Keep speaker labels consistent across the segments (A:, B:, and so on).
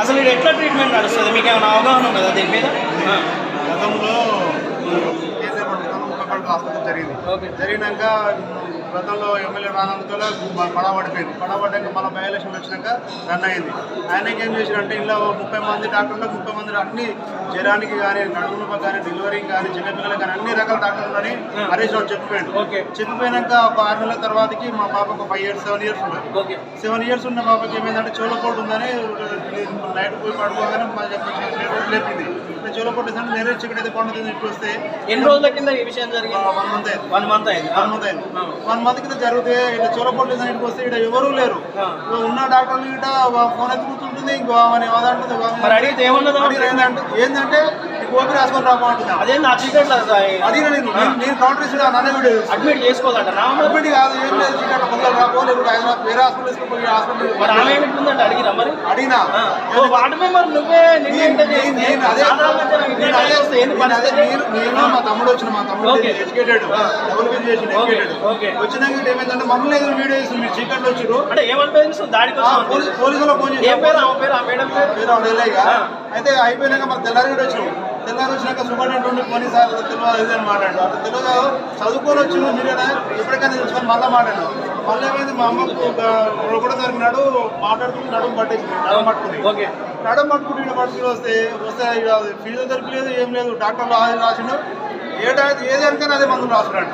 A: అసలు ఇది ఎట్లా ట్రీట్మెంట్ నడుస్తుంది మీకు ఏమైనా అవగాహన ఉన్నదా దీని మీద.
B: గతంలో హాస్పిటల్ జరిగింది. జరిగినాక గతంలో ఎమ్మెల్యే పడిపోయింది. పడవ పడ్డాక మళ్ళీ బై ఎలక్షన్ వచ్చినాక రన్ అయింది. ఆయనకి ఏం చేసినంటే ఇలా ముప్పై మంది డాక్టర్లకు ముప్పై మంది అన్ని జ్వరానికి కానీ నడుములకు కానీ డెలివరీకి కానీ చిన్నపిల్లలకు కానీ అన్ని రకాల డాక్టర్లు ఉన్నారని హరీష్ రావు చెప్పిపోయాడు. చెప్పిపోయినాక ఒక ఆరు నెలల తర్వాతకి మా పాపకు ఫైవ్ ఇయర్స్ సెవెన్ ఇయర్స్ ఉన్నాయి
A: ఓకే.
B: సెవెన్ ఇయర్స్ ఉన్న పాపకి ఏమైందంటే చోలకోట్ ఉందని నైట్ పోయి పడుకోగానే మా చెప్పి లేపింది. నేరే చికెన్ అయితే ఇట్లా వస్తే.
A: ఎన్ని రోజుల కింద ఈ విషయం జరిగింది?
B: వన్ మంత్ అయింది.
A: వన్ మంత్ అయింది.
B: వన్ మంత్ అయింది. వన్ మంత్ కింద జరిగితే ఇట్లా చోలకోట్ ఇంటికి వస్తే ఇక్కడ ఎవరూ లేరు. ఉన్న డాక్టర్లు ఇట ఫోన్ ఎత్తుకుంటుంది ఇంకో ఆమె ఏమంటుంది
A: మరి అడిగితే ఏమన్నది ఆమె?
B: ఏంటంటే ఓపీ రాసుకొని రామంటుంది
A: అదేంది ఆ చీకట్లో
B: అది నేను నేను- కౌంటర్ ఇచ్చిన నన్నే.
A: అడ్మిట్ చేసుకోదంట. నా
B: అడ్మిట్ కాదు ఏం లేదు ముందర రాకపోలే ఇప్పుడు హైదరాబాద్ వేరే హాస్పిటల్ తీసుకుపోయి హాస్పిటల్
A: మరి ఆమె ఏమిటిందంటే అడిగిరా మరి?
B: అడిగినా.
A: మెంబర్ నువ్వే
B: నేను- అదే- నేను అదే- అదే- మా తమ్ముడు వచ్చిన మా తమ్ముడు. Educated double educated. వచ్చినాక ఇటు ఏమైందంటే మమ్మల్ని ఏదో వీడియో చేసి మీరు చీకట్లో వచ్చారు
A: అంటే ఏమనిపోయింది దాడికి వచ్చాం
B: పోలీసు పోలీసులో ఫోన్
A: ఏం పేరు?
B: చేసి
A: ఆమె పేరు? ఆ మేడం పేరు?
B: పేరు ఆవిడ. అయితే అయిపోయినాక మాకు తెల్లారి వచ్చినాం. తెల్లారి వచ్చినాక ఉండి పోనీ సార్ తెలియదు ఇది అని మాట్లాడు అట్లా తెలియదు? చదువుకొని వచ్చింది మీరేనా? ఎప్పటికైనా తెలుసుకొని మళ్ళీ మాట్లాడు మళ్ళీ ఏమైంది? మా రోడ్డు కూడా జరిగినాడు. మాట్లాడుకుంటూ నడుము పట్టేసింది నడుము పట్టుకుంది.
A: ఓకే
B: నడుము పట్టుకుంటూ ఇక్కడ వస్తే వస్తే ఫిజియోథెరపీ లేదు ఏం లేదు. డాక్టర్లు రాసిండు. ఏ డాక్టర్ ఏ దానికైనా అదే మందులు రాస్తున్నాడు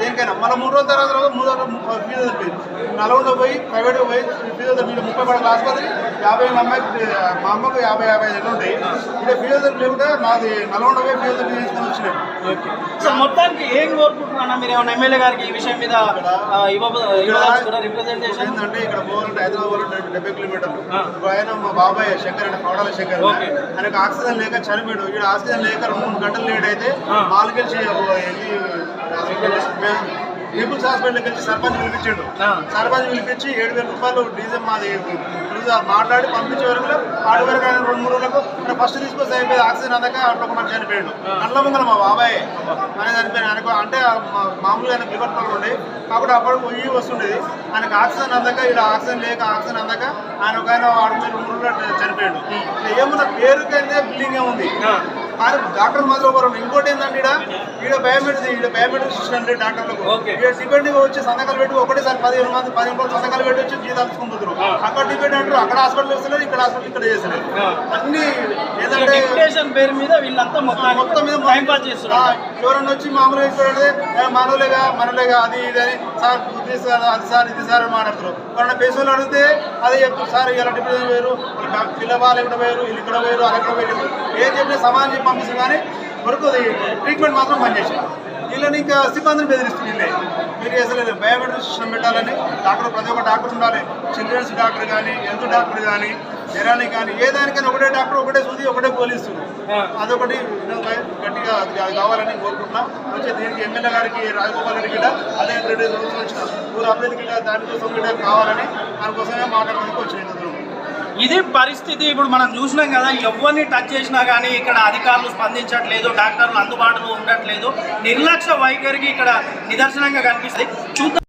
B: దేనికైనా. మన మూడు రోజుల తర్వాత రోజు మూడు రోజులు ఫిజియోథెరపీ నలుగురు పోయి ప్రైవేట్ పోయి ఫిజియోథెరపీ ముప్పై పడకల ఆసుపత్రి యాభై అమ్మాయి మా అమ్మకు యాభై యాభై ఐదు ఉంటాయి. ఇక్కడ ఫిజియోథెరపీ లేకుంటే నాది నల్గొండ పోయి ఫిజియోథెరపీ తీసుకొని వచ్చినాయి
A: సో మొత్తానికి ఏం కోరుకుంటున్నా మీరు ఏమైనా ఎమ్మెల్యే గారికి ఈ విషయం మీద రిప్రజెంటేషన్
B: ఏంటంటే ఇక్కడ పోవాలంటే హైదరాబాద్ డెబ్బై కిలోమీటర్లు ఆయన మా బాబాయ్ శంకర్ అంటే పౌడాల శంకర్. ఆయనకు ఆక్సిజన్ లేక చనిపోయాడు ఇక్కడ ఆక్సిజన్ లేక రెండు మూడు గంటలు లేట్ అయితే
A: ఆ.
B: పీపుల్స్ హాస్పిటల్కి వచ్చి సర్పంచ్ పిలిపించాడు. సర్పంచ్ పిలిపించి ఏడు వేల రూపాయలు డీజిల్ మాది మాట్లాడి పంపించే వరకు ఆడు వరకు ఆయన రెండు మూడు రోజులకు ఫస్ట్ తీసుకొస్తే అయిపోయింది ఆక్సిజన్ అందాక అట్లా ఒక మనిషి చనిపోయాడు. ముంగల మా బాబాయ్ ఆయన చనిపోయాడు. ఆయనకు అంటే మామూలుగా ఆయన లివర్ ప్రాబ్లం ఉండే. కాబట్టి అప్పుడు పొయ్యి వస్తుండేది. ఆయనకు ఆక్సిజన్ అందాక ఇక్కడ ఆక్సిజన్ లేక ఆక్సిజన్ అందాక ఆయన ఒక ఆయన ఆడు మూడు రోజులు చనిపోయాడు. ఏమన్నా పేరుకైతే బిల్డింగ్ ఉంది.
A: ఆ.
B: కానీ డాక్టర్ మాత్రం ఒకరు ఇంకోటి ఏంటంటే ఇక్కడ ఈడ బయోమెట్రిక్ ఈడ బయోమెట్రిక్ సిస్టమ్ అంటే డాక్టర్లకు. ఇక్కడ డిపెండ్ వచ్చి సంతకాలు పెట్టి ఒకటేసారి పదిహేను మంది పదిహేను మంది సంతకాలు పెట్టి వచ్చి జీతాలు తీసుకుంటారు అక్కడ డిపెండ్ అంటారు అక్కడ హాస్పిటల్ వస్తలేదు ఇక్కడ హాస్పిటల్ ఇక్కడ చేస్తలేదు.
A: ఆ.
B: అన్ని
A: డిప్యుటేషన్ పేరు మీద వీళ్ళంతా మొత్తం
B: మొత్తం మీద
A: చేస్తున్నారు.
B: ఎవరన్నా వచ్చి మామూలుగా ఇక్కడ మనోలేగా మనలేగా అది ఇది అని సార్ ఇది సార్ అది సార్ ఇది సార్ అని మాట్లాడతారు ఎవరన్నా పేషెంట్లు అడిగితే అదే చెప్తారు సార్ ఇలా డిప్యూటీ వేరు పిల్లవాళ్ళు ఇక్కడ వేరు వీళ్ళు ఇక్కడ అలా ఇక్కడ వేరు ఏం చెప్పినా సమానం చెప్పి పంపిస్తారు కానీ దొరుకుతుంది ట్రీట్మెంట్ మాత్రం పనిచేసారు వీళ్ళని ఇంకా సిబ్బందిని బెదిరిస్తుంది. వీళ్ళే మీరు అసలు బయోమెట్రిక్ సిస్టమ్ పెట్టాలని డాక్టర్ ప్రతి ఒక్క డాక్టర్ ఉండాలి. చిల్డ్రన్స్ డాక్టర్ కానీ హెల్త్ డాక్టర్ కానీ జ్వరానికి కానీ ఏ దానికైనా ఒకటే డాక్టర్ ఒకటే సూది ఒకటే పోలీసు. అదొకటి గట్టిగా అది అది కావాలని కోరుకుంటున్నాం. వచ్చే దీనికి ఎమ్మెల్యే గారికి రాజగోపాల్ రెడ్డి గిట్ట అదే రెడ్డి రోజులు వచ్చిన ఊరు అభివృద్ధి దానికోసం గిట్ట కావాలని దానికోసమే మాట్లాడడానికి వచ్చిన
A: ఇది పరిస్థితి ఇప్పుడు మనం చూసినాం కదా ఎవరిని టచ్ చేసినా కానీ ఇక్కడ అధికారులు స్పందించట్లేదు డాక్టర్లు అందుబాటులో ఉండట్లేదు. నిర్లక్ష్య వైఖరికి ఇక్కడ నిదర్శనంగా కనిపిస్తుంది. చూద్దాం.